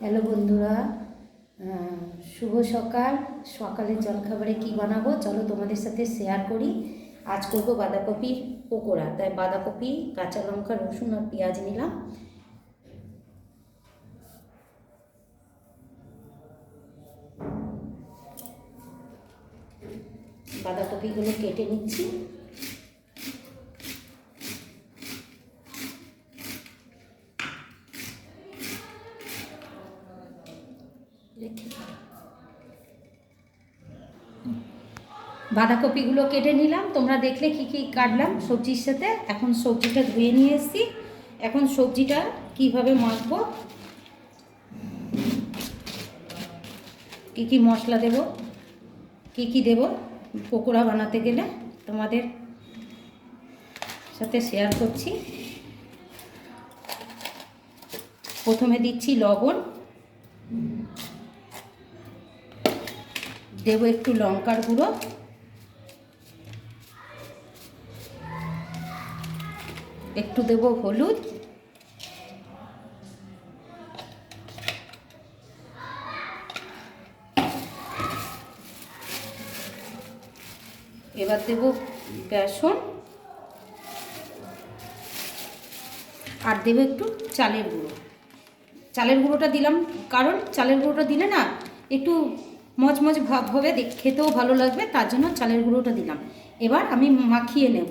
Hello বন্ধুরা শুভ সকাল। সকালের জলখাবারে কি বানাবো? চলো তোমাদের সাথে শেয়ার করি। আজ করব বাঁধাকপির পকোড়া। তাই বাঁধাকপি, কাঁচা লঙ্কা, রসুন আর পেঁয়াজ নিলাম। বাঁধাকপিগুলো কেটে নিচ্ছি। বাঁধাকপিগুলো কেটে নিলাম। তোমরা দেখলে কি কি কাটলাম সবজির সাথে। এখন সবজিটা ধুয়ে নিয়ে এসেছি। এখন সবজিটা কীভাবে মাখবো? কি কি মশলা দেব? কি কি দেব? পকোড়া বানাতে গেলে তোমাদের সাথে শেয়ার করছি। প্রথমে দিচ্ছি লবণ। দেবো একটু লঙ্কার গুঁড়ো। একটু দেব হলুদ। এবার দেব বেসন। আর দেবো একটু চালের গুঁড়ো। চালের গুঁড়োটা দিলাম, কারণ চালের গুঁড়োটা দিলে না একটু মচমচ ভাব হবে খেতেও ভালো লাগবে, তার জন্য চালের গুঁড়োটা দিলাম। এবার আমি মাখিয়ে নেব।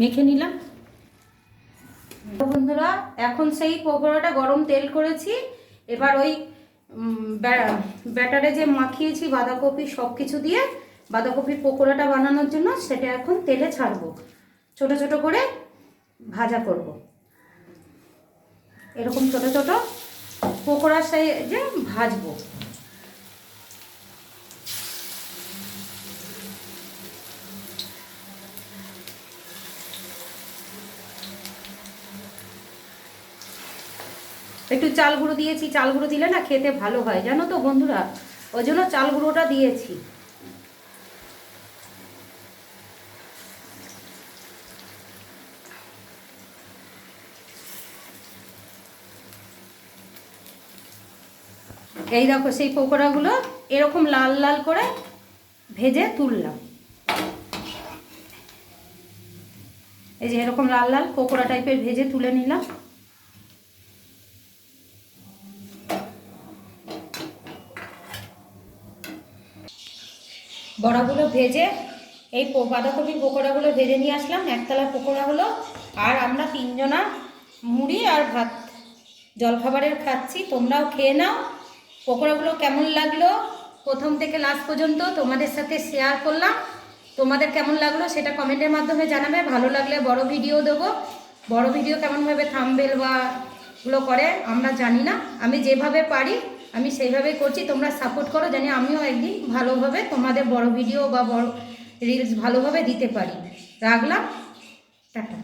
মেখে নিলাম। বন্ধুরা, এখন সেই পকোড়াটা গরম তেল করেছি। এবার ওই ব্যাটারে যে মাখিয়েছি বাঁধাকপি সব কিছু দিয়ে, বাঁধাকপির পকোড়াটা বানানোর জন্য সেটা এখন তেলে ছাড়বো। ছোট ছোট করে ভাজা করব। এরকম ছোট ছোট পকোড়ার সাইজে ভাজবো। একটু চাল গুঁড়ো দিয়েছি, চাল গুঁড়ো দিলে না খেতে ভালো হয়। জানো তো বন্ধুরা? ওই জন্য চাল গুঁড়োটা দিয়েছি। এই দেখো সেই পকোড়াগুলো এরকম লাল লাল করে ভেজে তুললাম। এই যে এরকম লাল লাল পকোড়া টাইপের ভেজে তুলে নিলাম। বড়াগুলো ভেজে, এই বাঁধাকপির পকোড়াগুলো ভেজে নিয়ে আসলাম। একতলা পকোড়া হলো। আর আমরা তিনজনা মুড়ি আর ভাত, জলখাবারের খাচ্ছি। তোমরাও খেয়ে নাও। পকোড়াগুলো কেমন লাগল? প্রথম থেকে লাস্ট পর্যন্ত তোমাদের সাথে শেয়ার করলাম। তোমাদের কেমন লাগল সেটা কমেন্টের মাধ্যমে জানাবে। ভালো লাগলে বড় ভিডিও দেবো। বড় ভিডিও কেমনভাবে থামবেল বা গুলো করে, আমরা জানি না। আমি যেভাবে পারি আমি সেইভাবেই করছি, তোমরা সাপোর্ট করো জানি আমিও একদিন ভালোভাবে তোমাদের বড় ভিডিও বা বড় রিলস ভালোভাবে দিতে পারি। রাখলাম, টাটা।